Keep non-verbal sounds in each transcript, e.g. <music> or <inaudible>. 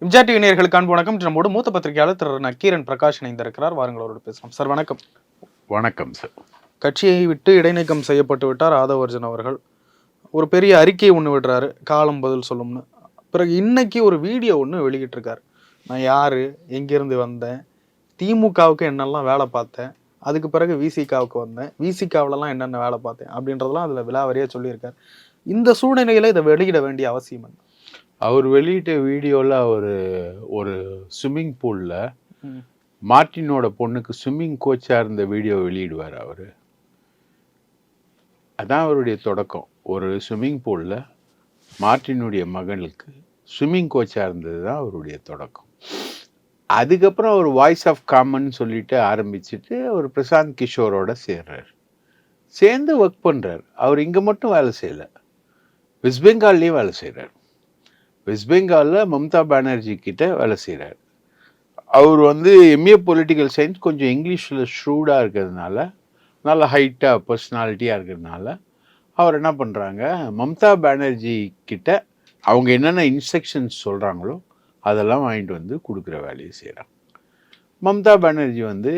இம்ஜா TV அன்பு வணக்கம். நம்மோடு மூத்த பத்திரிகையாளர் திரு நக்கீரன் பிரகாஷ் இணைந்திருக்கிறார். வாருங்கள் அவரோடு பேசலாம் சார் வணக்கம். வணக்கம் சார். கட்சியை விட்டு இடைநீக்கம் செய்யப்பட்டு விட்டார் ஆதவர்ஜன் அவர்கள். ஒரு பெரிய அறிக்கை ஒன்று விடுறாரு. காலம் பதில் சொல்லும்னு. பிறகு இன்னைக்கு ஒரு வீடியோ ஒன்று வெளியிட்டிருக்காரு. நான் யாரு? எங்கிருந்து வந்தேன்? திமுகவுக்கு என்னெல்லாம் வேலை பார்த்தேன்? அதுக்கு பிறகு விசிகாவுக்கு வந்தேன். விசிகாவிலலாம் என்னென்ன வேலை பார்த்தேன்? அப்படின்றதெல்லாம் அதில் விலாவரியாக சொல்லியிருக்காரு. இந்த சூழ்நிலையில இதை வெளியிட வேண்டிய அவசியம் என்ன? அவர் வெளியிட்ட வீடியோவில் அவர் ஒரு ஸ்விம்மிங் பூலில். மார்ட்டினோட பொண்ணுக்கு ஸ்விம்மிங் கோச்சாக இருந்த வீடியோ வெளியிடுவார் அவர். அதான் அவருடைய தொடக்கம். ஒரு ஸ்விம்மிங் பூலில் மார்ட்டினுடைய மகனுக்கு ஸ்விம்மிங் கோச்சாக இருந்தது தான் அவருடைய தொடக்கம். அதுக்கப்புறம் அவர் வாய்ஸ் ஆஃப் காமன் சொல்லிட்டு ஆரம்பிச்சுட்டு அவர் பிரசாந்த் கிஷோரோட சேர்றார். சேர்ந்து ஒர்க் பண்ணுறார் அவர் இங்கே மட்டும் வேலை செய்யலை. வெஸ்ட் பெங்கால்லையும் வேலை செய்கிறார் வெஸ்ட் பெங்காலில் மம்தா பானர்ஜி கிட்ட வேலை செய்கிறார் அவர் வந்து எம்ஏ பொலிட்டிக்கல் சயின்ஸ் கொஞ்சம் இங்கிலீஷில் ஷ்ரூடாக இருக்கிறதுனால நல்ல ஹைட்டாக பர்சனாலிட்டியாக இருக்கிறதுனால அவர் என்ன பண்ணுறாங்க மம்தா பானர்ஜி கிட்ட அவங்க என்னென்ன இன்ஸ்ட்ரக்ஷன்ஸ் சொல்கிறாங்களோ அதெல்லாம் வாங்கிட்டு வந்து கொடுக்குற வேலையை செய்கிறாங்க மம்தா பானர்ஜி வந்து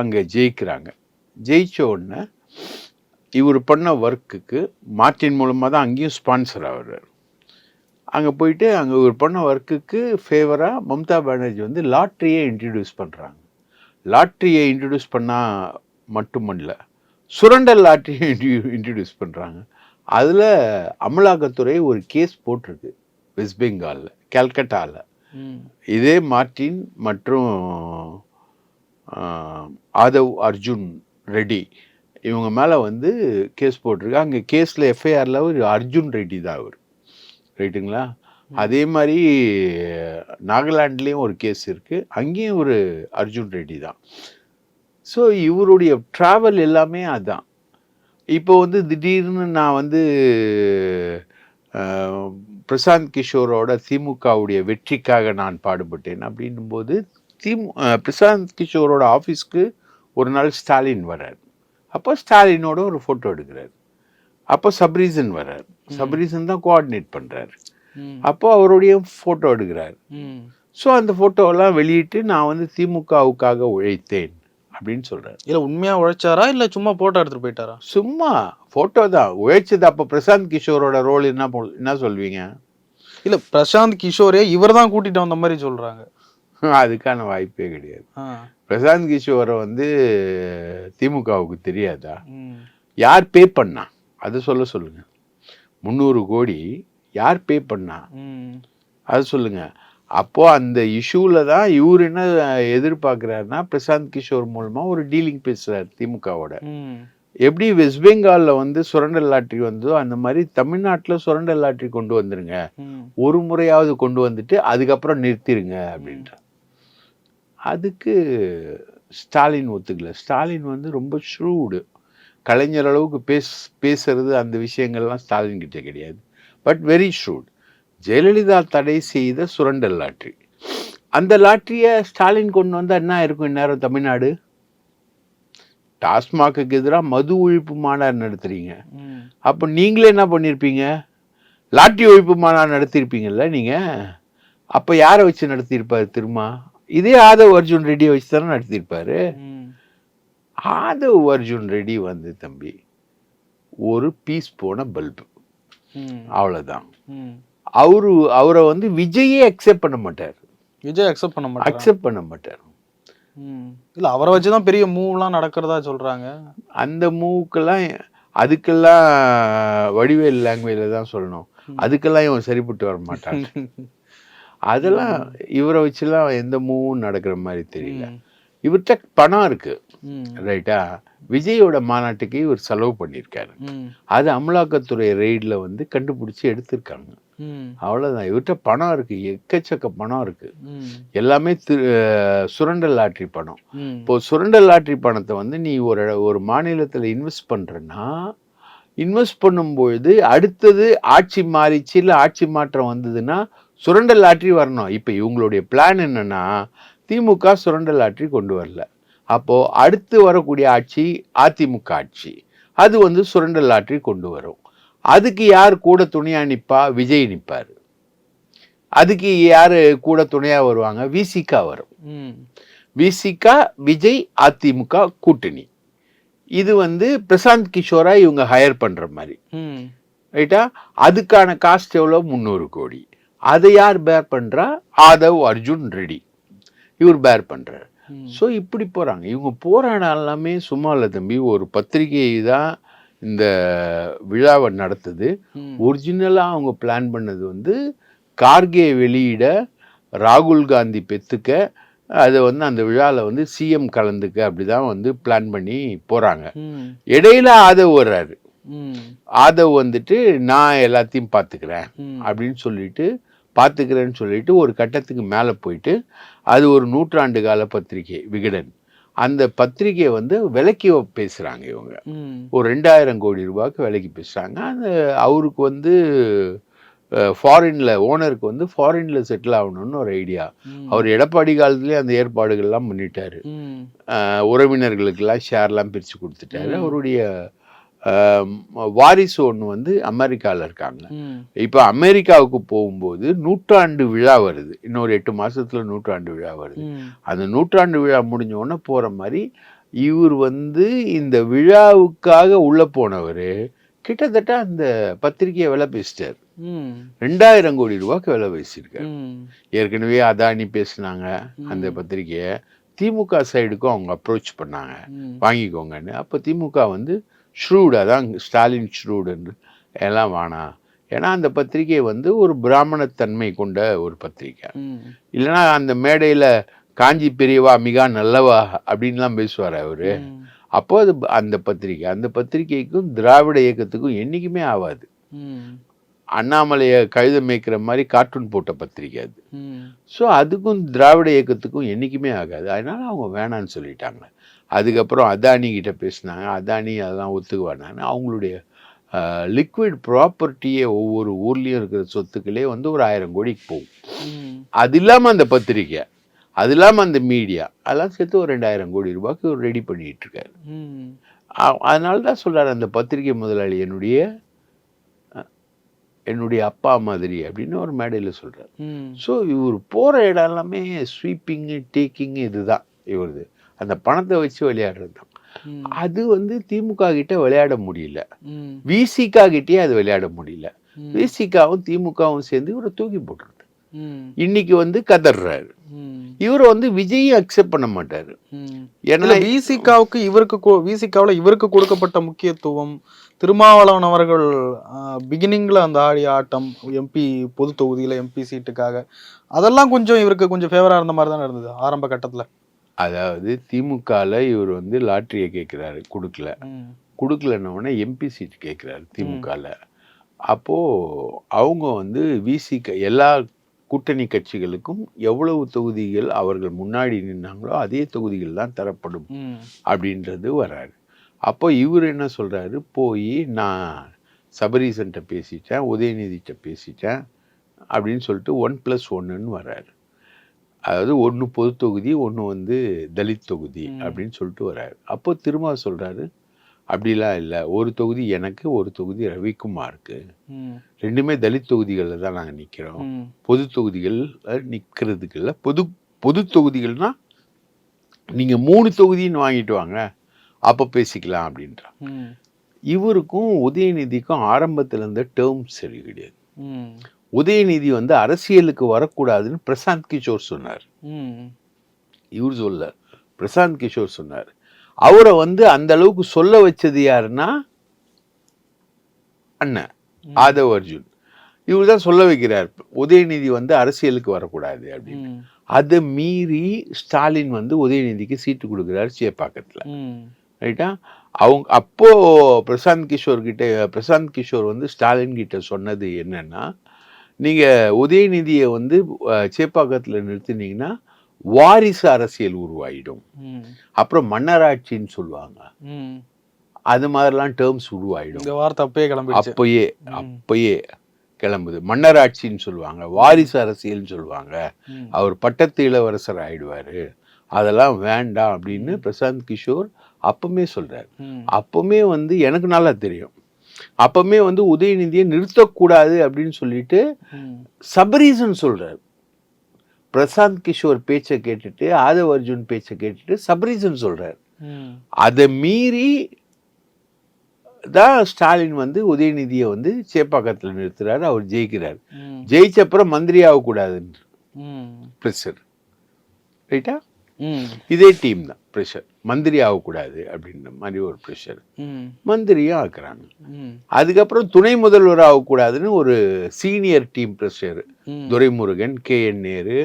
அங்கே ஜெயிக்கிறாங்க. ஜெயித்த உடனே இவர் பண்ண ஒர்க்குக்கு மார்ட்டின் மூலமாக தான் அங்கேயும் ஸ்பான்சர் ஆகிறார். அங்கே போயிட்டு அங்கே இவர் பண்ண ஒர்க்குக்கு ஃபேவராக மம்தா பானர்ஜி வந்து லாட்ரியை இன்ட்ரடியூஸ் பண்ணுறாங்க லாட்ரியை இன்ட்ரடியூஸ் பண்ணால் மட்டுமல்ல சுரண்டல் லாட்ரியை இன்ட்ரடியூஸ் பண்ணுறாங்க அதில் அமலாக்கத்துறை ஒரு கேஸ் போட்டிருக்கு வெஸ்ட் பெங்காலில் கல்கட்டாவில் இதே மார்ட்டின் மற்றும் ஆதவ் அர்ஜுன் ரெட்டி இவங்க மேலே வந்து கேஸ் போட்டிருக்கு. அங்கே கேஸில் எஃப்ஐஆரில் ஒரு அர்ஜுன் ரெட்டி தான் அவர். ரைட்டுங்களா? அதே மாதிரி நாகாலாண்ட்லேயும் ஒரு கேஸ் இருக்குது அங்கேயும் ஒரு அர்ஜுன் ரெட்டி தான். ஸோ இவருடைய ட்ராவல் எல்லாமே அதான். இப்போ வந்து திடீர்னு நான் வந்து பிரசாந்த் கிஷோரோட திமுகவுடைய வெற்றிக்காக நான் பாடுபட்டேன் அப்படின்னும்போது திமு அஹ், பிரசாந்த் கிஷோரோட ஆஃபீஸ்க்கு ஒரு நாள் ஸ்டாலின் வர்றார். அப்போ ஸ்டாலினோட ஒரு ஃபோட்டோ எடுக்கிறார். அப்போ சப்ரீசன் வர்றார். சப்ரீசன் தான் கோஆர்டினேட் பண்ணுறாரு அப்போ அவருடைய ஃபோட்டோ எடுக்கிறார். ஸோ அந்த ஃபோட்டோவெல்லாம் வெளியிட்டு நான் வந்து திமுகவுக்காக உழைத்தேன் அப்படின்னு சொல்கிறார் இல்ல உண்மையா உழைச்சாரா? இல்ல சும்மா போட்டோ எடுத்துட்டு போயிட்டாரா? சும்மா ஃபோட்டோ தான். உழைச்சது அப்போ பிரசாந்த் கிஷோரோட ரோல் என்ன என்ன சொல்வீங்க? இல்ல பிரசாந்த் கிஷோரே இவர் தான் கூட்டிட்டு வந்த மாதிரி சொல்றாங்க. <laughs> அதுக்கான வாய்ப்பே கிடையாது. பிரசாந்த் கிஷோரை வந்து திமுகவுக்கு தெரியாதா? யார் பே பண்ணா? அது சொல்ல சொல்லுங்க. முந்நூறு கோடி யார் பே பண்ணா? அது சொல்லுங்க. அப்போ அந்த இஷ்யூல தான் இவர் என்ன எதிர்பார்க்கிறாருன்னா பிரசாந்த் கிஷோர் மூலமா ஒரு டீலிங் பேசுறாரு திமுகவோட. எப்படி வெஸ்ட் பெங்கால்ல வந்து சுரண்டல் லாட்ரி வந்தோ அந்த மாதிரி தமிழ்நாட்டுல சுரண்டல் லாட்ரி கொண்டு வந்துருங்க. ஒரு முறையாவது கொண்டு வந்துட்டு அதுக்கப்புறம் நிறுத்திடுங்க அப்படின்ற அதுக்கு ஸ்டாலின் ஒத்துக்கல. ஸ்டாலின் வந்து ரொம்ப ஷ்ரூடு கலைஞர் அளவுக்கு பேஸ் பேசுறது அந்த விஷயங்கள்லாம் ஸ்டாலின் கிட்ட கிடையாது. பட் வெரி ஷ்ரூட் ஜெயலலிதா தடை செய்த சுரண்டல் லாட்ரி. அந்த லாட்ரியை ஸ்டாலின் கொண்டு வந்தா என்ன இருக்கும் இந்நேரம் தமிழ்நாடு? டாஸ்மாகுக்கு எதிராக மது ஒழிப்பு மாநாடு நடத்துறீங்க. அப்போ நீங்களே என்ன பண்ணியிருப்பீங்க லாட்டரி ஒழிப்பு மாநாடு நடத்தியிருப்பீங்கல்ல நீங்கள் அப்போ யாரை வச்சு நடத்தியிருப்பாரு திரும்ப இதே ஆதவ் அர்ஜுன் ரெட்டியை வச்சு தானே நடத்தியிருப்பாரு. ஆதவ் அர்ஜுன் ரெட்டி வந்து தம்பி. ஒரு பீஸ் போன பல்பு அவ்வளோதான். அவரு அவரை வந்து விஜயே அக்செப்ட் பண்ண மாட்டார். விஜய் அக்செப்ட் பண்ண மாட்டாங்க அக்செப்ட் பண்ண மாட்டார். இல்ல அவரை வச்சுதான் பெரிய மூவ்லாம் நடக்கிறதா சொல்றாங்க. அந்த மூவுக்கெல்லாம் அதுக்கெல்லாம் வடிவேல் லாங்குவேஜில் தான் சொல்லணும். அதுக்கெல்லாம் இவன் சரிப்பட்டு வர மாட்டான். <laughs> அதெல்லாம் இவரை வச்சுலாம் எந்த மூவும் நடக்கிற மாதிரி தெரியல. இவர்கிட்ட பணம் இருக்கு. ரைட்டா? விஜயோட மாநாட்டுக்கு இவர் செலவு பண்ணியிருக்காரு. அது அமலாக்கத்துறை ரெய்டில் வந்து கண்டுபிடிச்சி எடுத்திருக்காங்க. அவ்வளோதான் இவர்கிட்ட பணம் இருக்கு. எக்கச்சக்க பணம் இருக்கு. எல்லாமே திரு சுரண்டல் லாட்ரி பணம். இப்போ சுரண்டல் லாட்ரி பணத்தை வந்து நீ ஒரு ஒரு மாநிலத்தில் இன்வெஸ்ட் பண்ணுறன்னா இன்வெஸ்ட் பண்ணும்பொழுது அடுத்தது ஆட்சி மாறிச்சு இல்லை ஆட்சி மாற்றம் வந்ததுன்னா சுரண்டல் லாட்ரி வரணும். இப்போ இவங்களுடைய பிளான் என்னன்னா திமுக சுரண்டல் லாட்ரி கொண்டு வரல. அப்போ அடுத்து வரக்கூடிய ஆட்சி அதிமுக ஆட்சி. அது வந்து சுரண்டல் லாட்ரி கொண்டு வரும். அதுக்கு யார் கூட துணையா நிப்பா? விஜய் நிப்பார். அதுக்கு யாரு கூட துணையா வருவாங்க? விசிகா வரும். ம். விசிகா விஜய் அதிமுக கூட்டணி. இது வந்து பிரசாந்த் கிஷோரா இவங்க ஹையர் பண்ற மாதிரி. ரைட்டா? அதுக்கான காஸ்ட் எவ்வளோ முந்நூறு கோடி. அதை யார் பேர் பண்றா? ஆதவ் அர்ஜுன் ரெடி இவர் பேர் பண்றாரு. ம். ஸோ இப்படி போறாங்க. இவங்க இடம் எல்லாமே சும்மா இல்லை தம்பி. ஒரு பத்திரிகை தான் இந்த விழாவை நடத்துது. ஒரிஜினலாக அவங்க பிளான் பண்ணது வந்து கார்கே வெளியிட ராகுல் காந்தி பெத்துக்க அதை வந்து அந்த விழாவில் வந்து சிஎம் கலந்துக்க அப்படிதான் வந்து பிளான் பண்ணி போறாங்க. ம். இடையில ஆதவ் வர்றாரு. ஆதவ் வந்துட்டு நான் எல்லாத்தையும் பார்த்துக்கிறேன் அப்படின்னு சொல்லிட்டு பார்த்துக்கிறேன்னு சொல்லிட்டு ஒரு கட்டத்துக்கு மேலே போயிட்டு அது ஒரு நூற்றாண்டு கால பத்திரிகை விகடன். அந்த பத்திரிகையை வந்து விலைக்கு பேசுகிறாங்க இவங்க. ஒரு ரெண்டாயிரம் கோடி ரூபாய்க்கு விலைக்கு பேசுகிறாங்க அந்த அவருக்கு வந்து ஃபாரினில் ஓனருக்கு வந்து ஃபாரினில் செட்டில் ஆகணும்னு ஒரு ஐடியா. அவர் எடப்பாடி காலத்துலேயே அந்த ஏற்பாடுகள்லாம் பண்ணிட்டாரு. உறவினர்களுக்கெல்லாம் ஷேர்லாம் பிரித்து கொடுத்துட்டாரு. அவருடைய வாரிசு ஒன்று வந்து அமெரிக்காவில் இருக்காங்க. இப்போ அமெரிக்காவுக்கு போகும்போது நூற்றாண்டு விழா வருது. இன்னொரு எட்டு மாசத்துல நூற்றாண்டு விழா வருது. அந்த நூற்றாண்டு விழா முடிஞ்ச உடனே போற மாதிரி இவர் வந்து இந்த விழாவுக்காக உள்ள போனவர் கிட்டத்தட்ட அந்த பத்திரிகையை விலை பேசிட்டார். ரெண்டாயிரம் கோடி ரூபாய்க்கு விலை பேசியிருக்காரு. ஏற்கனவே அதானி பேசினாங்க அந்த பத்திரிகையை. திமுக சைடுக்கும் அவங்க அப்ரோச் பண்ணாங்க. வாங்கிக்கோங்கன்னு. அப்போ திமுக வந்து ஷ்ரூட் அதான் ஸ்டாலின் ஷ்ரூடுன்னு எல்லாம் வேணாம் ஏன்னா அந்த பத்திரிகை வந்து ஒரு பிராமணத்தன்மை கொண்ட ஒரு பத்திரிகை. இல்லைன்னா அந்த மேடையில் காஞ்சி பெரியவா மிக நல்லவா அப்படின்லாம் பேசுவார் அவர். அப்போ அது அந்த பத்திரிகை. அந்த பத்திரிகைக்கும் திராவிட இயக்கத்துக்கும் என்றைக்குமே ஆகாது அண்ணாமலையை கழுத மேய்க்கிற மாதிரி கார்ட்டூன் போட்ட பத்திரிகை அது. ஸோ அதுக்கும் திராவிட இயக்கத்துக்கும் என்றைக்குமே ஆகாது. அதனால அவங்க வேணான்னு சொல்லிட்டாங்க. அதுக்கப்புறம் அதானி கிட்ட பேசினாங்க. அதானி அதெல்லாம் ஒத்துக்க வேணான்னு அவங்களுடைய லிக்விட் ப்ராப்பர்ட்டியே ஒவ்வொரு ஊர்லேயும் இருக்கிற சொத்துக்களே வந்து ஒரு ஆயிரம் கோடிக்கு போகும். அது இல்லாமல் அந்த பத்திரிக்கை அது இல்லாமல் அந்த மீடியா அதெல்லாம் சேர்த்து ஒரு ரெண்டாயிரம் கோடி ரூபாய்க்கு ஒரு ரெடி பண்ணிட்டு இருக்காரு. அதனால தான் சொல்றாரு அந்த பத்திரிகை முதலாளி என்னுடைய என்னுடைய அப்பா மாதிரி அப்படின்னு ஒரு மேடையில் சொல்றாரு. ம். ஸோ இவர் போகிற இடம் எல்லாமே ஸ்வீப்பிங்கு டேக்கிங்கு இதுதான் இவரது. அந்த பணத்தை வச்சு விளையாடுறது தான். அது வந்து திமுக கிட்ட விளையாட முடியல. விசிகா கிட்டே அது விளையாட முடியல. விசிகாவும் திமுகவும் சேர்ந்து இவரை தூக்கி போட்டுருது இன்னைக்கு வந்து கதறாரு ம். இவரை வந்து விஜயும் அக்செப்ட் பண்ண மாட்டாரு. ஏன்னா விசிகாவுக்கு இவருக்கு விசிகாவில் இவருக்கு கொடுக்கப்பட்ட முக்கியத்துவம் திருமாவளவன் அவர்கள் பிகினிங்ல அந்த ஆடிய ஆட்டம் எம்பி பொது தொகுதியில எம்பி சீட்டுக்காக அதெல்லாம் கொஞ்சம் இவருக்கு கொஞ்சம் ஃபேவரா இருந்த மாதிரி தானே இருந்தது ஆரம்ப கட்டத்துல. அதாவது திமுகல இவர் வந்து லாட்டரியை கேட்கிறாரு கொடுக்கல. ம். கொடுக்கலன்ன உடனே எம்பி சீட் கேட்கிறாரு திமுகல அப்போ அவங்க வந்து விசிக எல்லா கூட்டணி கட்சிகளுக்கும் எவ்வளவு தொகுதிகள் அவர்கள் முன்னாடி நின்னாங்களோ அதே தொகுதிகள் தான் தரப்படும் அப்படின்றது வராரு. அப்போ இவர் என்ன சொல்றாரு? போய் நான் சபரீசன்ட்ட பேசிட்டேன் உதயநிதிட்ட பேசிட்டேன் அப்படின்னு சொல்லிட்டு ஒன் ப்ளஸ் ஒன்றுன்னு வர்றாரு அதாவது ஒன்று பொது தொகுதி ஒன்று வந்து தலித் தொகுதி. அப்படின்னு சொல்லிட்டு வர்றாரு. அப்போ திரும்ப சொல்றாரு அப்படிலாம் இல்லை. ஒரு தொகுதி எனக்கு ஒரு தொகுதி ரவிக்குமாருக்கு. ரெண்டுமே தலித் தொகுதிகளில் தான் நாங்கள் நிற்கிறோம் பொது தொகுதிகள் நிற்கிறதுக்கு இல்லை பொது பொது தொகுதிகள்னா நீங்கள் மூணு தொகுதின்னு வாங்கிட்டு வாங்க. அப்போ பேசிக்கலாம் அப்படின்றான் ம். இவருக்கும் உதயநிதிக்கும் ஆரம்பத்தில் இருந்த டேர்ம்ஸ் சரி கிடையாது உதயநிதி வந்து அரசியலுக்கு வரக்கூடாதுன்னு பிரசாந்த் கிஷோர் சொன்னார். இவர் சொல்ல பிரசாந்த் கிஷோர் சொன்னார். அவரை வந்து அந்த அளவுக்கு சொல்ல வச்சது யாருன்னா அண்ணன் ஆதவ் அர்ஜுன். இவர் தான் சொல்ல வைக்கிறார் உதயநிதி வந்து அரசியலுக்கு வரக்கூடாது அப்படின்னு. அதை மீறி ஸ்டாலின் வந்து உதயநிதிக்கு சீட்டு கொடுக்குறாரு சேப்பாக்கத்தில். ரைட்டா? அவங்க அப்போ பிரசாந்த் கிஷோர் கிட்ட பிரசாந்த் கிஷோர் வந்து ஸ்டாலின் கிட்ட சொன்னது என்னன்னா நீங்க உதயநிதியை வந்து சேப்பாக்கத்தில் நிறுத்தினீங்கன்னா வாரிசு அரசியல் உருவாயிடும். அப்புறம் மன்னராட்சின்னு சொல்லுவாங்க. அது மாதிரிலாம் டேர்ம்ஸ் உருவாயிடும். இந்த வார்த்தை அப்பயே கிளம்பிடுச்சு. அப்பயே. அப்பயே கிளம்புது. மன்னராட்சின்னு சொல்லுவாங்க. வாரிசு அரசியல்னு சொல்லுவாங்க. அவர் பட்டத்து இளவரசர் ஆயிடுவாரு. அதெல்லாம் வேண்டாம் அப்படின்னு பிரசாந்த் கிஷோர் அப்பவுமே சொல்றாரு. அப்பவுமே வந்து எனக்கு நல்லா தெரியும். அப்பவுமே வந்து உதயநிதியை நிறுத்தக்கூடாது அப்படின்னு சொல்லிட்டு. சபரீசன் சொல்றாரு பிரசாந்த் கிஷோர் பேச்சை கேட்டுட்டு ஆதவ் அர்ஜுன் பேச்சை கேட்டுட்டு சபரீசன் சொல்றாரு. அதை மீறி தான் ஸ்டாலின் வந்து உதயநிதியை வந்து சேப்பாக்கத்தில் நிறுத்துறாரு அவர் ஜெயிக்கிறார். ஜெயிச்ச அப்புறம் மந்திரி ஆகக்கூடாதுன்னு. ப்ரெஷர் ரைட்டா. இதே டீம் தான் ப்ரெஷர் மந்திரி ஆகக்கூடாது அப்படின்ற மாதிரி ஒரு ப்ரெஷர். மந்திரியும் ஆக்குறாங்க. அதுக்கப்புறம் துணை முதல்வர் ஆகக்கூடாதுன்னு ஒரு senior team pressure. Duraimurugan K N Nehru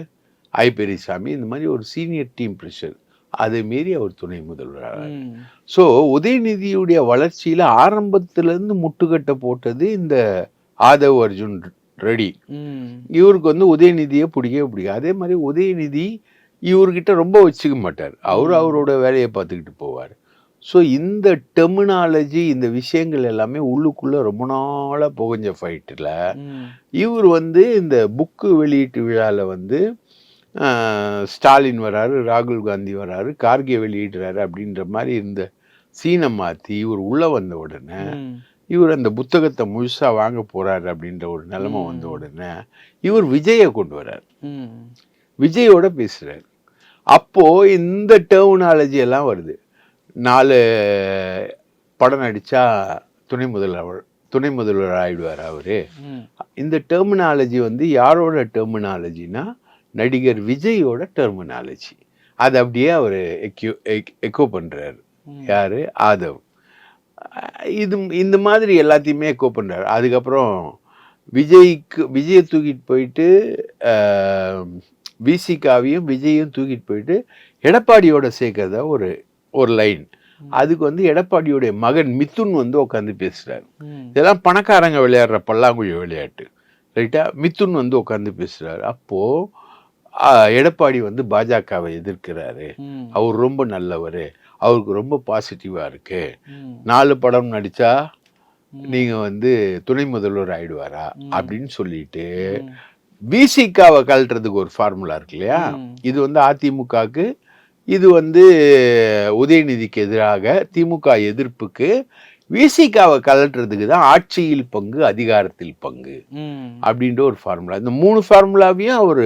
I Periyasamy இந்த மாதிரி ஒரு சீனியர் டீம் ப்ரெஷர் அதை மீறி அவர் துணை முதல்வர் ம். ஸோ உதயநிதியுடைய வளர்ச்சியில் ஆரம்பத்திலேருந்து முட்டுக்கட்டை போட்டது இந்த ஆதவ் அர்ஜுன் ரெடி. இவருக்கு வந்து உதயநிதியை பிடிக்கவே பிடிக்கும் அதே மாதிரி உதயநிதி இவர்கிட்ட ரொம்ப வச்சுக்க மாட்டார் அவர் அவரோட வேலையை பார்த்துக்கிட்டு போவார் ஸோ இந்த டெர்மினாலஜி இந்த விஷயங்கள் எல்லாமே உள்ளுக்குள்ளே ரொம்ப நாளாக புகஞ்ச ஃபைட்டில். இவர் வந்து இந்த புக்கு வெளியீட்டு விழாவில் வந்து ஸ்டாலின் வராரு ராகுல் காந்தி வராரு கார்கே வெளியிடுறாரு அப்படின்ற மாதிரி இருந்த சீனை மாற்றி இவர் உள்ளே வந்த உடனே. இவர் அந்த புத்தகத்தை முழுசா வாங்க போறாரு அப்படின்ற ஒரு நிலைமை வந்த உடனே இவர் விஜயை கொண்டு வர்றார். விஜயோட பேசுறாரு. அப்போ இந்த டெர்மினாலஜி எல்லாம் வருது. நாலு படம் நடிச்சா துணை முதல்வர் துணை முதல்வர் ஆயிடுவார் அவரு. இந்த டெர்மினாலஜி வந்து யாரோட டெர்மினாலஜினா நடிகர் விஜயோட டெர்மினாலஜி அது அப்படியே அவர் எக்யூ எக்கோ பண்றாரு. ம். யாரு? ஆதவ். இது இந்த மாதிரி எல்லாத்தையுமே எக்கோ பண்றாரு. அதுக்கப்புறம் விஜய்க்கு விஜயை தூக்கிட்டு போயிட்டு விசிகாவையும் விஜயையும் தூக்கிட்டு போயிட்டு எடப்பாடியோட சேர்க்கறதா ஒரு ஒரு லைன் அதுக்கு வந்து எடப்பாடியோடைய மகன் மிதுன் வந்து உட்காந்து பேசுறாரு. ம். இதெல்லாம் பணக்காரங்க விளையாடுற பல்லாங்குழி விளையாட்டு. ரைட்டா மிதுன் வந்து உட்காந்து பேசுறாரு. அப்போ எடப்பாடி வந்து பாஜகவை எதிர்க்கிறாரு. அவர் ரொம்ப நல்லவர். அவருக்கு ரொம்ப பாசிட்டிவா இருக்கு. நாலு படம் நடிச்சா நீங்க வந்து துணை முதல்வர் ஆயிடுவாரா? அப்படின்னு சொல்லிட்டு. பிசிகாவை கழட்டுறதுக்கு ஒரு ஃபார்முலா இருக்கு இல்லையா. இது வந்து அதிமுகக்கு இது வந்து உதயநிதிக்கு எதிராக திமுக எதிர்ப்புக்கு விசிகாவை கழட்டுறதுக்கு தான் ஆட்சியில் பங்கு அதிகாரத்தில் பங்கு. அப்படின்ற ஒரு ஃபார்முலா இந்த மூணு ஃபார்முலாவையும் அவர்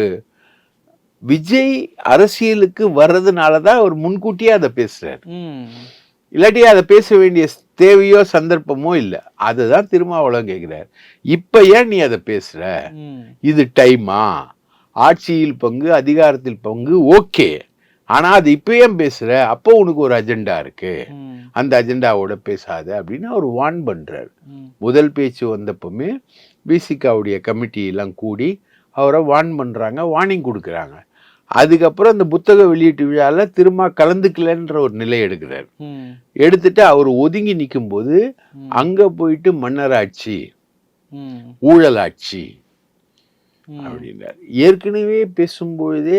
விஜய் அரசியலுக்கு வர்றதுனால தான் அவர் முன்கூட்டியே அதை பேசுறாரு. இல்லாட்டி அதை பேச வேண்டிய தேவையோ சந்தர்ப்பமோ இல்லை. அதை தான் திருமாவளவன் கேட்குறாரு இப்போ ஏன் நீ அதை பேசுற. இது டைமா? ஆட்சியில் பங்கு அதிகாரத்தில் பங்கு ஓகே. ஆனா அது இப்போ ஏன் பேசுற? அப்போ உனக்கு ஒரு அஜெண்டா இருக்கு. அந்த அஜெண்டாவோட பேசாத அப்படின்னு அவர் வான் பண்றாரு. முதல் பேச்சு வந்தப்பவுமே பிசிகாவுடைய கமிட்டி எல்லாம் கூடி அவரை வான் பண்றாங்க வார்னிங் கொடுக்குறாங்க. அதுக்கப்புறம் அந்த புத்தக வெளியீட்டு விழால திரும்ப கலந்துக்கலன்ற ஒரு நிலை எடுக்கிறார். எடுத்துட்டு அவர் ஒதுங்கி நிக்கும்போது அங்க போயிட்டு மன்னராட்சி. ஊழலாட்சி ம். அப்படின்னார் ஏற்கனவே பேசும்பொழுதே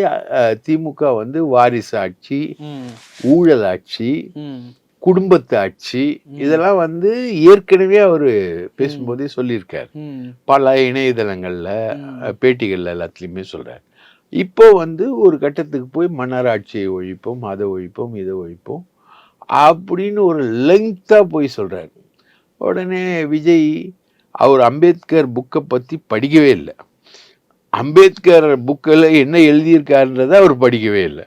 திமுக வந்து வாரிசு ஆட்சி ம். ஊழலாட்சி ம். குடும்பத்து ஆட்சி இதெல்லாம் வந்து ஏற்கனவே அவர் பேசும்போதே சொல்லியிருக்கார். பல இணையதளங்கள்ல பேட்டிகள்ல எல்லாத்துலேயுமே சொல்றார் இப்போ வந்து ஒரு கட்டத்துக்கு போய் மன்னராட்சியை ஒழிப்போம் அதை ஒழிப்போம் இதை ஒழிப்போம் அப்படின்னு ஒரு லெங்க்த்தாக போய் சொல்கிறாரு உடனே விஜய் அவர் அம்பேத்கர் புக்கை பற்றி படிக்கவே இல்லை. அம்பேத்கர் புக்கில் என்ன எழுதியிருக்காருன்றதை அவர் படிக்கவே இல்லை.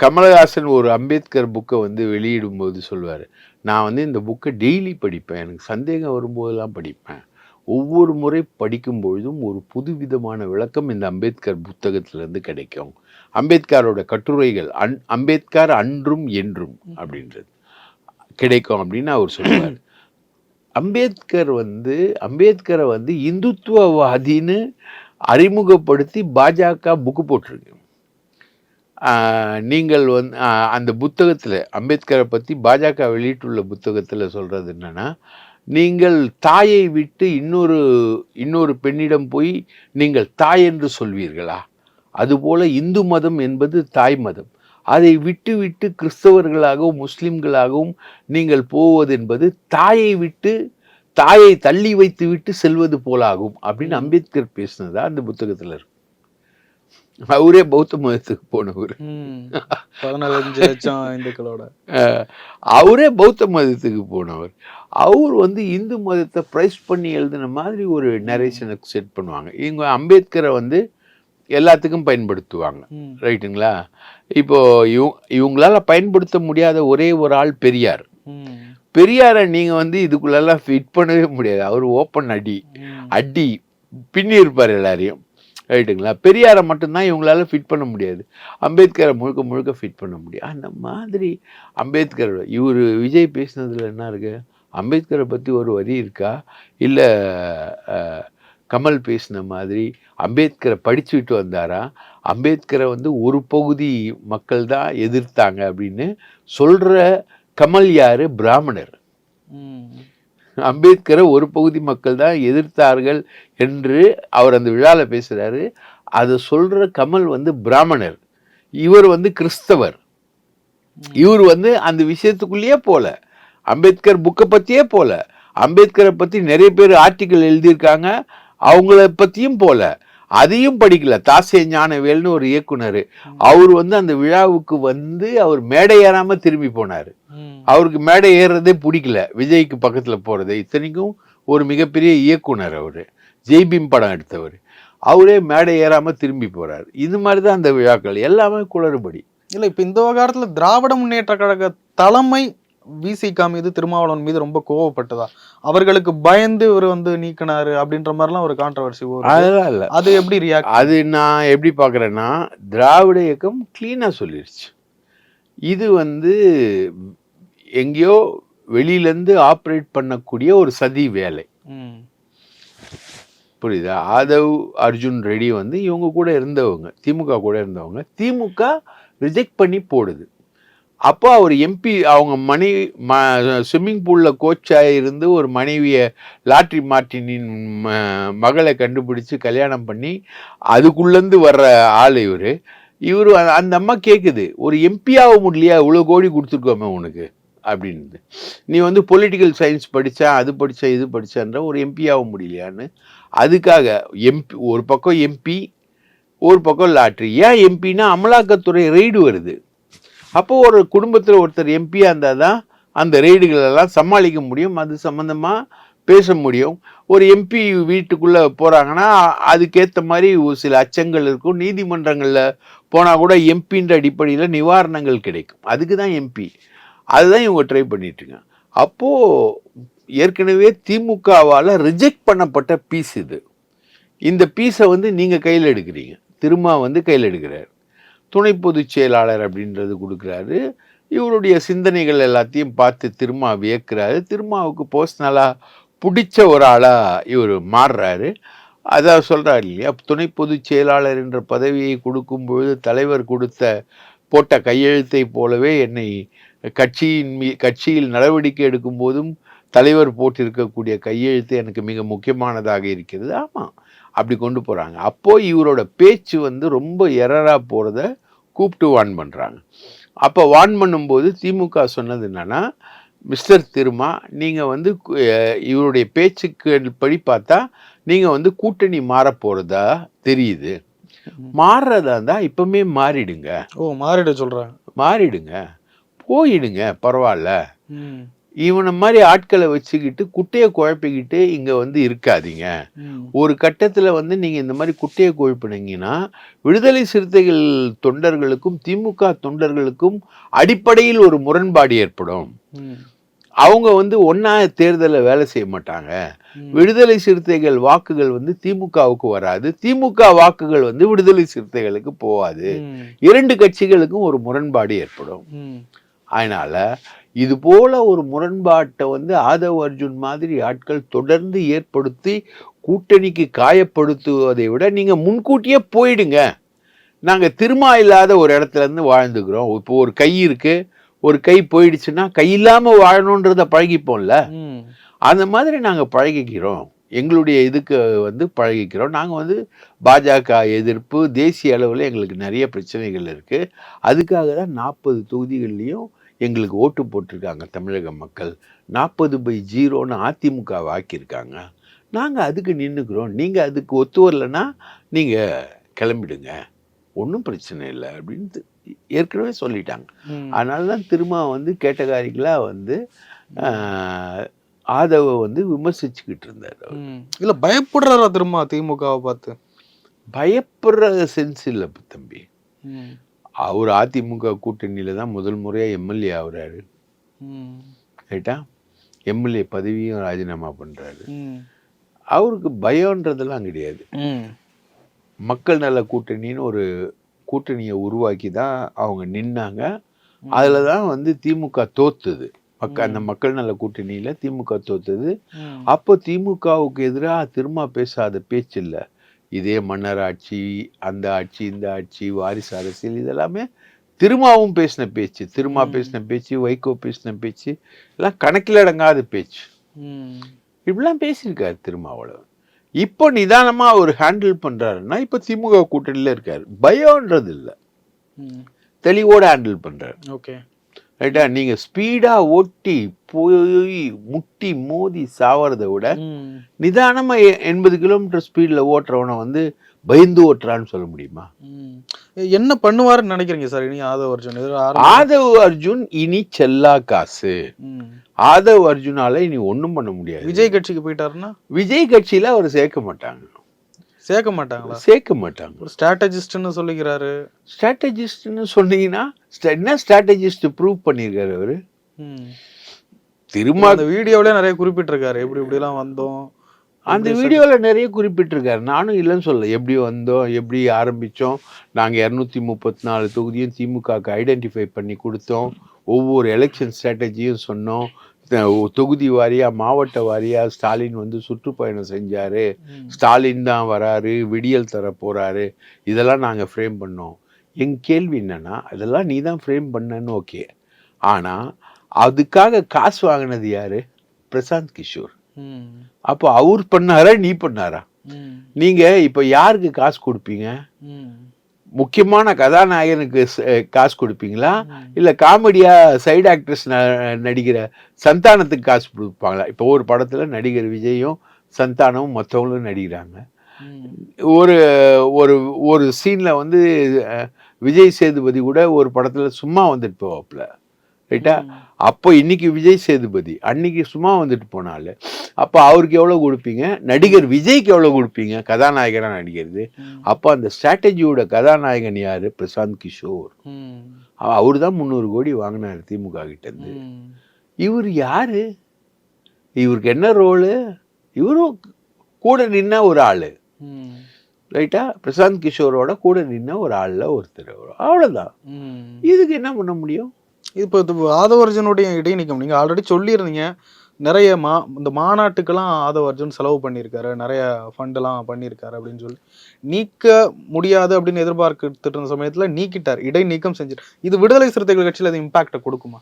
கமலஹாசன் ஒரு அம்பேத்கர் புக்கை வந்து வெளியிடும்போது சொல்வார் நான் வந்து இந்த புக்கை டெய்லி படிப்பேன். எனக்கு சந்தேகம் வரும்போதெல்லாம் படிப்பேன். ஒவ்வொரு முறை படிக்கும் பொழுதும் ஒரு புதுவிதமான விளக்கம் இந்த அம்பேத்கர் புத்தகத்திலிருந்து கிடைக்கும். அம்பேத்கரோட கட்டுரைகள் அன் அம்பேத்கர் அன்றும் என்றும் அப்படின்றது. கிடைக்கும் அப்படின்னு அவர் சொல்லுவார். <clears throat> அம்பேத்கர் வந்து அம்பேத்கரை வந்து இந்துத்துவவாதின்னு அறிமுகப்படுத்தி பாஜக புக்கு போட்டிருக்கு. நீங்கள் வந்து அந்த புத்தகத்தில் அம்பேத்கரை பற்றி பாஜக வெளியிட்டுள்ள புத்தகத்தில் சொல்கிறது என்னன்னா நீங்கள் தாயை விட்டு இன்னொரு இன்னொரு பெண்ணிடம் போய் நீங்கள் தாய் என்று சொல்வீர்களா? அதுபோல இந்து மதம் என்பது தாய் மதம். அதை விட்டு விட்டு கிறிஸ்தவர்களாகவும் முஸ்லிம்களாகவும் நீங்கள் போவது என்பது தாயை விட்டு தாயை தள்ளி வைத்து விட்டு செல்வது போலாகும் அப்படின்னு அம்பேத்கர் பேசினதா அந்த புத்தகத்தில் இருக்கு. அவரே பௌத்த மதத்துக்கு போனவர். பதினஞ்சு லட்சம் இந்துக்களோட. அவரே பௌத்த மதத்துக்கு போனவர். அவர் வந்து இந்து மதத்தை ப்ரைஸ் பண்ணி எழுதின மாதிரி ஒரு நரேஷனை செட் பண்ணுவாங்க. இவங்க அம்பேத்கரை வந்து எல்லாத்துக்கும் பயன்படுத்துவாங்க. ரைட்டுங்களா? இப்போ இவங்க இவங்களால பயன்படுத்த முடியாத ஒரே ஒரு ஆள் பெரியார். பெரியாரை நீங்க வந்து இதுக்குள்ளெல்லாம் ஃபிட் பண்ணவே முடியாது. அவர் ஓப்பன் அடி. அடி. பின்னி இருப்பார் எல்லாரையும். ரைட்டுங்களா பெரியாரை மட்டும்தான் இவங்களால ஃபிட் பண்ண முடியாது. அம்பேத்கரை முழுக்க முழுக்க ஃபிட் பண்ண முடியும் அந்த மாதிரி அம்பேத்கர் இவர் விஜய் பேசினதில் என்ன இருக்குது அம்பேத்கரை பற்றி ஒரு வரி இருக்கா? இல்லை கமல் பேசின மாதிரி அம்பேத்கரை படிச்சுட்டு வந்தாரா? அம்பேத்கரை வந்து ஒரு பகுதி மக்கள் தான் எதிர்த்தாங்க அப்படின்னு சொல்கிற கமல் யார்? பிராமணர். அம்பேத்கரை ஒரு பகுதி மக்கள் தான் எதிர்த்தார்கள் என்று அவர் அந்த விழாவில் பேசுகிறாரு அதை சொல்கிற கமல் வந்து பிராமணர். இவர் வந்து கிறிஸ்தவர். இவர் வந்து அந்த விஷயத்துக்குள்ளேயே போல. அம்பேத்கர் புக்கை பற்றியே போல. அம்பேத்கரை பற்றி நிறைய பேர் ஆர்டிக்கல் எழுதியிருக்காங்க. அவங்கள பற்றியும் போல. அதையும் படிக்கல. தாசே ஞானவேல்னு ஒரு இயக்குனர். அவர் வந்து அந்த விழாவுக்கு வந்து அவர் மேடை ஏறாம திரும்பி போனார். அவருக்கு மேடை ஏறுறதே பிடிக்கல. விஜய்க்கு பக்கத்துல போறது இத்தனைக்கும் ஒரு மிகப்பெரிய இயக்குனர் அவரு. ஜெய்பீம் படம் எடுத்தவர். அவரே மேடை ஏறாம திரும்பி போறாரு. இது மாதிரி தான் அந்த விழாக்கள். எல்லாமே குளறுபடி. இல்ல இப்ப இந்த விவகாரத்துல திராவிட முன்னேற்ற கழக தலைமை விசிகா மீது திருமாவளவன் மீது ரொம்ப கோவப்பட்டதா? அவர்களுக்கு பயந்து இவர் வந்து நீக்கினாரு அப்படின்ற மாதிரிலாம் ஒரு கான்ட்ரவர்சி அதெல்லாம் இல்ல. அது எப்படி ரியாக்ட் அது நான் எப்படி பார்க்குறேன்னா திராவிட இயக்கம் க்ளீனாக சொல்லிருச்சு. இது வந்து எங்கேயோ வெளியிலேருந்து ஆப்ரேட் பண்ணக்கூடிய ஒரு சதி வேலை. புரியுதா? ஆதவ் அர்ஜுன் ரெடி வந்து இவங்க கூட இருந்தவங்க திமுக கூட இருந்தவங்க திமுக ரிஜெக்ட் பண்ணி போடுது. அப்போ அவர் எம்பி அவங்க மனைவி ம ஸ்விம்மிங் பூலில் கோச்சாக இருந்து ஒரு மனைவியை லாட்ரி மார்ட்டினின் ம- மகளை கண்டுபிடிச்சு கல்யாணம் பண்ணி அதுக்குள்ளேருந்து வர்ற ஆள் இவர். இவர் அந்த அம்மா கேட்குது ஒரு எம்பியாக முடியலையா இவ்வளோ கோடி கொடுத்துருக்கோமே உனக்கு. அப்படின்னு நீ வந்து பொலிட்டிக்கல் சயின்ஸ் படித்தா அது படித்தா இது படித்தான்ற ஒரு எம்பி ஆக முடியலையான்னு? அதுக்காக எம்பி ஒரு பக்கம் எம்பி ஒரு பக்கம் லாட்ரி. ஏன் எம்பின்னா அமலாக்கத்துறை ரெய்டு வருது. அப்போ ஒரு குடும்பத்தில் ஒருத்தர் எம்பியாக இருந்தால் தான் அந்த ரெய்டுகள் எல்லாம் சமாளிக்க முடியும் அது சம்மந்தமாக பேச முடியும். ஒரு எம்பி வீட்டுக்குள்ளே போகிறாங்கன்னா அதுக்கேற்ற மாதிரி ஒரு சில அச்சங்கள் இருக்கும். நீதிமன்றங்களில் போனால் கூட எம்பின்ற அடிப்படையில் நிவாரணங்கள் கிடைக்கும். அதுக்கு தான் எம்பி அதுதான் இவங்க ட்ரை பண்ணிட்டுருங்க அப்போது ஏற்கனவே திமுகவால் ரிஜெக்ட் பண்ணப்பட்ட பீஸ் இது. இந்த பீஸை வந்து நீங்கள் கையில் எடுக்கிறீங்க. திரும்ப வந்து கையில் எடுக்கிறார். துணை பொதுச் செயலாளர் அப்படின்றது கொடுக்குறாரு. இவருடைய சிந்தனைகள் எல்லாத்தையும் பார்த்து திருமா வியக்கிறாரு. திருமாவுக்கு பர்சனலாக பிடிச்ச ஒரு ஆளாக இவர் மாறுறாரு. அதான் சொல்கிறார் இல்லையா? துணை பொதுச் செயலாளர் என்ற பதவியை கொடுக்கும்பொழுது தலைவர் கொடுத்த போட்ட கையெழுத்தை போலவே என்னை கட்சியின் மீ கட்சியில் நடவடிக்கை எடுக்கும் போதும் தலைவர் போட்டிருக்கக்கூடிய கையெழுத்து எனக்கு மிக முக்கியமானதாக இருக்கிறது. ஆமாம் அப்படி கொண்டு போகிறாங்க அப்போது இவரோட பேச்சு வந்து ரொம்ப எரராக போகிறத கூப்பிட்டு வான் பண்ணுறாங்க அப்போ வான் பண்ணும்போது திமுக சொன்னது என்னன்னா மிஸ்டர் திருமா நீங்கள் வந்து இவருடைய பேச்சுக்கு படி பார்த்தா நீங்கள் வந்து கூட்டணி மாறப் போகிறதா தெரியுது. மாறுறதா இருந்தால் இப்போமே மாறிடுங்க. ஓ மாறிட சொல்றாங்க. மாறிடுங்க. போயிடுங்க பரவாயில்ல. இவனை மாதிரி ஆட்களை வச்சுக்கிட்டு குட்டையை குழப்பிக்கிட்டு இங்கே வந்து இருக்காதீங்க. ஒரு கட்டத்தில் வந்து நீங்கள் இந்த மாதிரி குட்டையை குழப்பினீங்கன்னா விடுதலை சிறுத்தைகள் தொண்டர்களுக்கும் திமுக தொண்டர்களுக்கும் அடிப்படையில் ஒரு முரண்பாடு ஏற்படும். அவங்க வந்து ஒன்றா தேர்தலில் வேலை செய்ய மாட்டாங்க. விடுதலை சிறுத்தைகள் வாக்குகள் வந்து திமுகவுக்கு வராது திமுக வாக்குகள் வந்து விடுதலை சிறுத்தைகளுக்கு போகாது. இரண்டு கட்சிகளுக்கும் ஒரு முரண்பாடு ஏற்படும். அதனால இது போல ஒரு முரண்பாட்டை வந்து ஆதவ் அர்ஜுன் மாதிரி ஆட்கள் தொடர்ந்து ஏற்படுத்தி கூட்டணிக்கு காயப்படுத்துவதை விட நீங்க முன்கூட்டியே போயிடுங்க. நாங்க திருமா இல்லாத ஒரு இடத்துல இருந்து வாழ்ந்துக்கிறோம். இப்போ ஒரு கை இருக்கு. ஒரு கை போயிடுச்சுன்னா கை இல்லாம வாழணுன்றத பழகிப்போம்ல. அந்த மாதிரி நாங்க பழகிக்கிறோம். எங்களுடைய இதுக்கு வந்து பழகிக்கிறோம். நாங்கள் வந்து பாஜக எதிர்ப்பு தேசிய அளவில் எங்களுக்கு நிறைய பிரச்சனைகள் இருக்குது அதுக்காக தான் நாற்பது தொகுதிகள்லையும் எங்களுக்கு ஓட்டு போட்டிருக்காங்க தமிழக மக்கள். நாற்பது பை ஜீரோன்னு அதிமுக ஆக்கியிருக்காங்க நாங்கள் அதுக்கு நின்றுக்கிறோம் நீங்கள் அதுக்கு ஒத்து வரலன்னா நீங்கள் கிளம்பிடுங்க. ஒன்றும் பிரச்சனை இல்லை அப்படின்னு ஏற்கனவே சொல்லிட்டாங்க. அதனால தான் திரும்ப வந்து கேட்டகாரிகளாக வந்து ஆதவை வந்து விமர்சிச்சுக்கிட்டு இருந்தார். இல்ல பயப்படுறாரா திரும்ப திமுகவை பார்த்து? பயப்படுற சென்ஸ் இல்லை தம்பி. அவர் அதிமுக கூட்டணியில தான் முதல் முறையாக எம்எல்ஏ ஆகுறாரு. ரைட்டா? எம்எல்ஏ பதவியும் ராஜினாமா பண்ணுறாரு. அவருக்கு பயம்ன்றதெல்லாம் கிடையாது. மக்கள் நல கூட்டணின்னு ஒரு கூட்டணியை உருவாக்கி தான் அவங்க நின்னாங்க. அதில் தான் வந்து திமுக தோத்துது. மக்க அந்த மக்கள் நல கூட்டணியில் திமுக தோத்துது. அப்போ திமுகவுக்கு எதிராக திரும்ப பேசாத பேச்சு இல்லை. இதே மன்னர் ஆட்சி அந்த ஆட்சி இந்த ஆட்சி வாரிசு அரசியல் இதெல்லாமே திருமாவும் பேசின பேச்சு திருமா பேசின பேச்சு வைகோ பேசின பேச்சு எல்லாம் கணக்கில் அடங்காத பேச்சு. இப்படிலாம் பேசியிருக்காரு திருமாவளவன் இப்போ நிதானமா அவர் ஹேண்டில் பண்றாருன்னா இப்போ திமுக கூட்டணியில இருக்காரு. பயம்ன்றது இல்லை. தெளிவோட ஹேண்டில் பண்றாரு. ஓகே. ரைட்டா நீங்க ஸ்பீடா ஓட்டி போய் முட்டி மோதி சாவறதை விட ம். நிதானமா எ- எண்பது கிலோமீட்டர் ஸ்பீட்ல ஓட்டுறவனை வந்து பயந்து ஓட்டுறான்னு சொல்ல முடியுமா. என்ன பண்ணுவாருன்னு நினைக்கிறீங்க சார் இனி ஆதவ அர்ஜுன்? ஆதவ் அர்ஜுன் இனி செல்லா காசு. ஆதவ் அர்ஜுனால இனி ஒண்ணும் பண்ண முடியாது. விஜய் கட்சிக்கு போயிட்டாருன்னா? விஜய் கட்சியில அவர் சேர்க்க மாட்டாங்க. சேர்க்க மாட்டாங்களா சேர்க்க மாட்டாங்க ஒரு ஸ்ட்ராட்டஜிஸ்ட்னு சொல்லிக்கிறாரு. ஸ்ட்ராட்டஜிஸ்ட்னு சொன்னீங்கன்னா என்ன ஸ்ட்ராட்டஜிஸ்ட் ப்ரூவ் பண்ணியிருக்காரு அவரு. திரும்ப அந்த வீடியோவிலே நிறைய குறிப்பிட்டிருக்காரு. எப்படி இப்படி எல்லாம் வந்தோம். அந்த வீடியோவில் நிறைய குறிப்பிட்டிருக்காரு. நானும் இல்லைன்னு சொல்ல எப்படி வந்தோம் எப்படி ஆரம்பித்தோம் நாங்கள் இரநூத்தி முப்பத்தி நாலு தொகுதியும் திமுகவுக்கு ஐடென்டிஃபை பண்ணி கொடுத்தோம். ஒவ்வொரு எலெக்ஷன் ஸ்ட்ராட்டஜியும் சொன்னோம். தொகுதி வாரியாக மாவட்ட வாரியாக ஸ்டாலின் வந்து சுற்றுப்பயணம் செஞ்சார். ஸ்டாலின் தான் வராரு விடியல் தர போகிறாரு இதெல்லாம் நாங்கள் ஃப்ரேம் பண்ணோம் என் கேள்வி என்னன்னா அதெல்லாம் நீ தான் ஃப்ரேம் பண்ணன்னு ஓகே ஆனால் அதுக்காக காசு வாங்கினது யாரு பிரசாந்த் கிஷோர். அப்போ அவர் பண்ணாரா நீ பண்ணாரா ம். நீங்க இப்ப யாருக்கு காசு கொடுப்பீங்க. முக்கியமான கதாநாயகனுக்கு காசு கொடுப்பீங்களா. இல்ல காமெடியா சைடு ஆக்ட்ரஸ் நடிக்கிற சந்தானத்துக்கு காசு கொடுப்பாங்களா இப்போ ஒரு படத்துல நடிகர் விஜயும் சந்தானமும் மற்றவங்களும் நடிக்கிறாங்க. ஒரு ஒரு ஒரு சீன்ல வந்து விஜய் சேதுபதி கூட ஒரு படத்துல சும்மா வந்துட்டு போவாப்ல ரைட்டா அப்போ இன்னைக்கு விஜய் சேதுபதி அன்னைக்கு சும்மா வந்துட்டு போனால அப்போ அவருக்கு எவ்வளவு கொடுப்பீங்க? நடிகர் விஜய்க்கு எவ்வளவு கொடுப்பீங்க? கதாநாயகனா நடிக்கிறது ம். அப்போ அந்த ஸ்ட்ராட்டஜியோட கதாநாயகன் யாரு? பிரசாந்த் கிஷோர். அவர் தான் முந்நூறு கோடி வாங்கினாரு திமுக கிட்ட இருந்து ம். இவர் யாரு? இவருக்கு என்ன ரோலு? இவரும் கூட நின்ன ஒரு ஆளு. ரைட்டா பிரசாந்த் கிஷோரோட கூட நின்ன ஒரு ஆள்ல ஒருத்தர். அவ்வளவுதான். ம். இதுக்கு என்ன பண்ண முடியும்? இப்போ இது ஆதவர்ஜுனுடைய இடைநீக்கம் நீங்கள் ஆல்ரெடி சொல்லியிருந்தீங்க. நிறைய மா இந்த மாநாட்டுக்கெல்லாம் ஆதவர்ஜன் செலவு பண்ணியிருக்காரு. நிறைய ஃபண்டெல்லாம் பண்ணியிருக்காரு அப்படின்னு சொல்லி. நீக்க முடியாது அப்படின்னு எதிர்பார்த்துட்டு இருந்த சமயத்தில் நீக்கிட்டார். இடைநீக்கம் செஞ்சிட்டார் இது விடுதலை சிறுத்தைகள் கட்சியில் அது இம்பாக்டை கொடுக்குமா?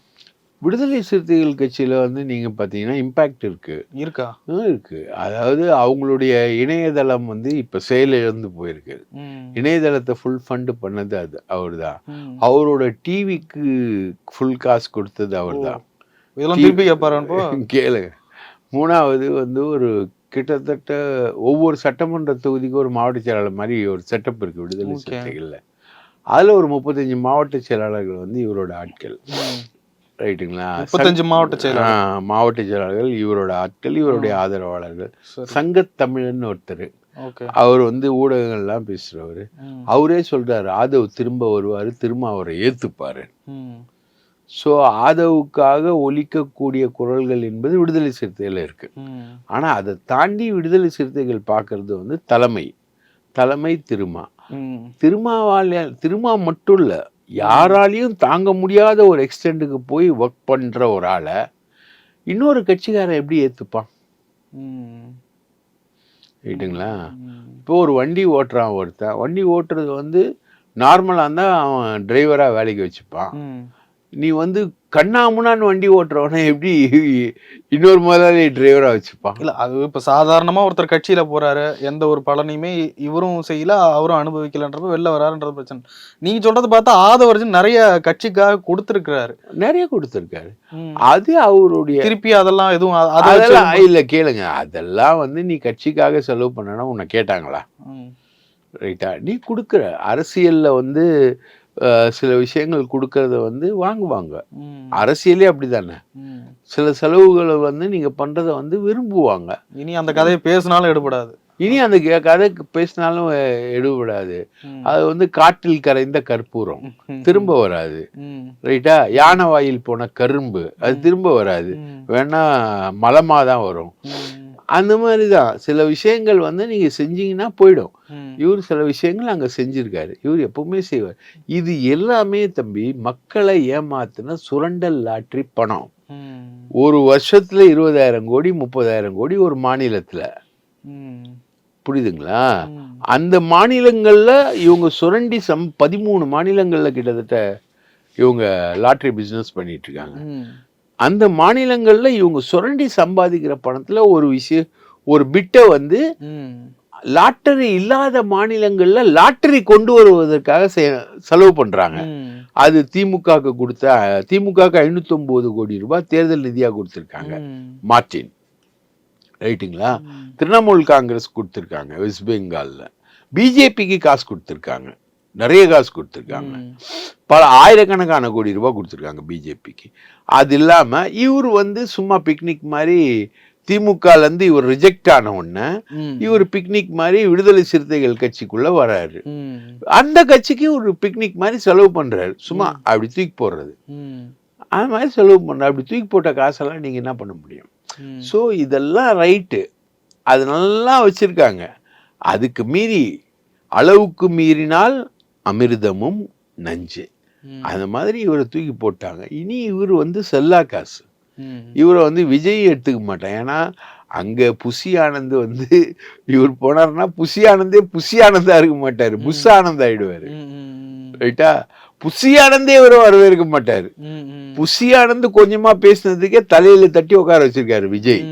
விடுதலை சிறுத்தைகள் கட்சியில வந்து நீங்க பாத்தீங்கன்னா இம்பாக்ட் இருக்கு. இருக்கா? ஆ, இருக்கு. அதாவது அவங்களுடைய இணையதளம் வந்து இப்ப செயலிழந்து போயிருக்கு. இணையதளத்தை ஃபுல் ஃபண்டு பண்ணது அது அவர்தான். ம். அவரோட டிவிக்கு ஃபுல் காசு கொடுத்தது திருப்பி கேட்பாரான்ப்போ <laughs> கேளுங்க. மூணாவது வந்து ஒரு கிட்டத்தட்ட ஒவ்வொரு சட்டமன்ற தொகுதிக்கும் ஒரு மாவட்ட செயலாளர் மாதிரி ஒரு செட்டப் இருக்கு விடுதலை. சிறுத்தைகள்ல. அதுல ஒரு முப்பத்தஞ்சு மாவட்ட செயலாளர்கள் வந்து இவரோட ஆட்கள். ரைட்டுங்களா? முப்பத்தஞ்சு மாவட்ட செயலாளர். மாவட்ட செயலாளர்கள் இவரோட ஆட்கள் இவருடைய ஆதரவாளர்கள். சங்கத்தமிழன் ஒருத்தர். அவர் வந்து ஊடகங்கள்லாம் பேசுறவர். அவரே சொல்றாரு ஆதவ் திரும்ப வருவாரு திரும்ப அவரை ஏத்துப்பாரு. ஸோ ஆதவுக்காக ஒலிக்கக்கூடிய குரல்கள் என்பது விடுதலை சிறுத்தைகள் இருக்கு. ஆனா அதை தாண்டி விடுதலை சிறுத்தைகள் பார்க்கறது வந்து தலைமை. தலைமை திருமா. திருமாவால திருமா மட்டும் இல்ல யாராலையும் தாங்க முடியாத ஒரு எக்ஸ்டெண்டுக்கு போய் ஒர்க் பண்ற ஒரு ஆளை இன்னொரு கட்சிக்காரன் எப்படி ஏத்துப்பான்? ரைட்டுங்களா இப்போ ஒரு வண்டி ஓட்டுறான் ஒருத்தன். வண்டி ஓட்டுறது வந்து நார்மலாக இருந்தால் அவன் டிரைவராக வேலைக்கு வச்சுப்பான். நீ வந்து கண்ணாமுன்னான்னு வண்டி ஓட்டுறவன எப்படி இன்னொரு முதலாளி டிரைவராக வச்சுப்பான்? இல்ல அது இப்ப சாதாரணமா ஒருத்தர் கட்சியில போறாரு எந்த ஒரு பலனையுமே இவரும் செய்யல அவரும் அனுபவிக்கலன்றப்ப வெளில வராருன்றது பிரச்சனை. நீங்க சொல்றது பார்த்தா ஆதவர்ஜன் நிறைய கட்சிக்காக கொடுத்திருக்கிறாரு. நிறைய கொடுத்துருக்காரு. அது அவருடைய திருப்பி அதெல்லாம் எதுவும் அதெல்லாம் இல்ல கேளுங்க. அதெல்லாம் வந்து நீ கட்சிக்காக செலவு பண்ணனா உன்னை கேட்டாங்களா. ரைட்டா நீ கொடுக்குற அரசியல்ல வந்து சில விஷயங்கள் கொடுக்கறத வந்து வாங்குவாங்க. அரசியலே அப்படிதானே. சில செலவுகளை வந்து நீங்க பண்றத வந்து விரும்புவாங்க. இனி அந்த கதையை பேசினாலும் எடுபடாது. இனி அந்த கதை பேசினாலும் எடுபடாது. அது வந்து காற்றில் கரைந்த கற்பூரம். திரும்ப வராது. ரைட்டா? யானை வாயில் போன கரும்பு. அது திரும்ப வராது. வேணா மலமா தான் வரும் அந்த மாதிரி தான் சில விஷயங்கள் வந்து நீங்க செஞ்சீங்கன்னா போயிடும். இவர் சில விஷயங்கள் அங்க செஞ்சிருக்காரு. இவர் எப்பவுமே செய்வார். இது எல்லாமே தம்பி மக்களை ஏமாத்துன சுரண்டல் லாட்ரி பணம். ஒரு வருஷத்துல இருபதாயிரம் கோடி முப்பதாயிரம் கோடி ஒரு மாநிலத்துல. புரியுதுங்களா. அந்த மாநிலங்கள்ல இவங்க சுரண்டி சம் பதிமூணு மாநிலங்கள்ல கிட்டத்தட்ட இவங்க லாட்ரி பிசினஸ் பண்ணிட்டு இருக்காங்க. அந்த மாநிலங்கள்ல இவங்க சுரண்டி சம்பாதிக்கிற பணத்துல ஒரு விஷயம் ஒரு பிட்டை வந்து லாட்டரி இல்லாத மாநிலங்கள்ல லாட்டரி கொண்டு வருவதற்காக செலவு பண்றாங்க. ம், அது திமுகவுக்கு கொடுத்த திமுகவுக்கு ஐநூத்தி ஒன்பது கோடி ரூபாய் தேர்தல் நிதியா கொடுத்திருக்காங்க. மார்டின். ரைட்டுங்களா. திரிணாமுல் காங்கிரஸ் கொடுத்திருக்காங்க வெஸ்ட் பெங்கால்ல. பிஜேபிக்கு காசு கொடுத்திருக்காங்க. நிறைய காசு கொடுத்திருக்காங்க. பல ஆயிரக்கணக்கான கோடி ரூபாய் கொடுத்துருக்காங்க பிஜேபிக்கு அது இல்லாம இவர் வந்து சும்மா பிக்னிக் மாதிரி திமுகல இருந்து இவர் ரிஜெக்ட் ஆன உடனே இவர் பிக்னிக் மாதிரி விடுதலை சிறுத்தைகள் கட்சிக்குள்ள வராரு. அந்த கட்சிக்கு ஒரு பிக்னிக் மாதிரி செலவு பண்றாரு. சும்மா அப்படி தூக்கி போடுறது. அது மாதிரி செலவு பண்ற அப்படி தூக்கி போட்ட காசெல்லாம் நீங்க என்ன பண்ண முடியும். ஸோ இதெல்லாம் ரைட்டு அது நல்லா வச்சிருக்காங்க. அதுக்கு மீறி அளவுக்கு மீறினால் அமிர்தமும் நஞ்சு. அந்த மாதிரி இவரை தூக்கி போட்டாங்க. இனி இவர் வந்து செல்லா காசு. இவரை வந்து விஜய் எடுத்துக்க மாட்டான். ஏன்னா அங்க புசி ஆனந்த் வந்து இவர் போனாருன்னா புசி ஆனந்தே புசி ஆனந்தா இருக்க மாட்டாரு. புஷ் ஆனந்த் ஆயிடுவாரு. ரைட்டா? புசி ஆனந்தே இவரை வரவேற்க மாட்டாரு. புசி ஆனந்த் கொஞ்சமா பேசினதுக்கே தலையில தட்டி உட்கார வச்சிருக்காரு விஜய்.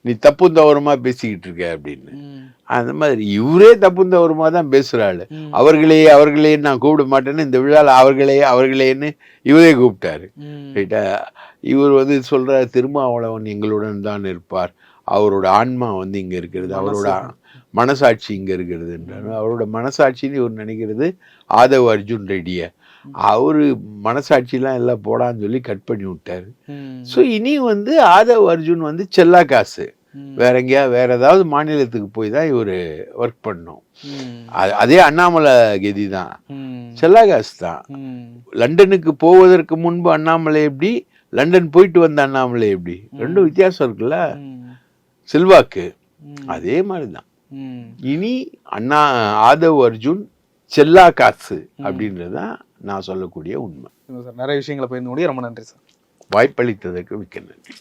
நீ தப்பும் தவறுமா பேசிக்கிட்டு இருக்க அப்படின்னு. அந்த மாதிரி இவரே தப்பும் தவறுமா தான் பேசுறாரு ம். அவர்களே அவர்களே நான் கூப்பிட மாட்டேன்னு இந்த விழால அவர்களே அவர்களேன்னு இவரே கூப்பிட்டாரு. ரைட்டா? இவர் வந்து சொல்ற திருமாவளவன் எங்களுடன் தான் இருப்பார். அவரோட ஆன்மா வந்து இங்க இருக்கிறது அவரோட மனசாட்சி இங்க இருக்கிறதுன்றாரு அவரோட மனசாட்சின்னு இவர் நினைக்கிறது ஆதவ் அர்ஜுன் ரெட்டிய. அவரு மனசாட்சிலாம் எல்லாம் போடான்னு சொல்லி கட் பண்ணி விட்டாரு. ஸோ இனி வந்து ஆதவ் அர்ஜுன் வந்து செல்லா காசு. வேற எங்கேயா வேற ஏதாவது மாநிலத்துக்கு போய் தான் இவர் ஒர்க் பண்ணணும். ம், அது- அண்ணாமலை கதி தான். ம், செல்லா காசு தான் லண்டனுக்கு போவதற்கு முன்பு அண்ணாமலை எப்படி லண்டன் போயிட்டு வந்த அண்ணாமலை எப்படி? ரெண்டும் வித்தியாசம் இருக்குல்ல? செல்வாக்கு. அதே மாதிரி தான். இனி அண்ணா ஆதவ் அர்ஜுன் செல்லா காசு அப்படின்றது தான் நான் சொல்லக்கூடிய உண்மை. சார் நிறைய விஷயங்களை பகிர்ந்து முடிய ரொம்ப நன்றி சார். வாய்ப்பளித்ததற்கு மிக்க நன்றி.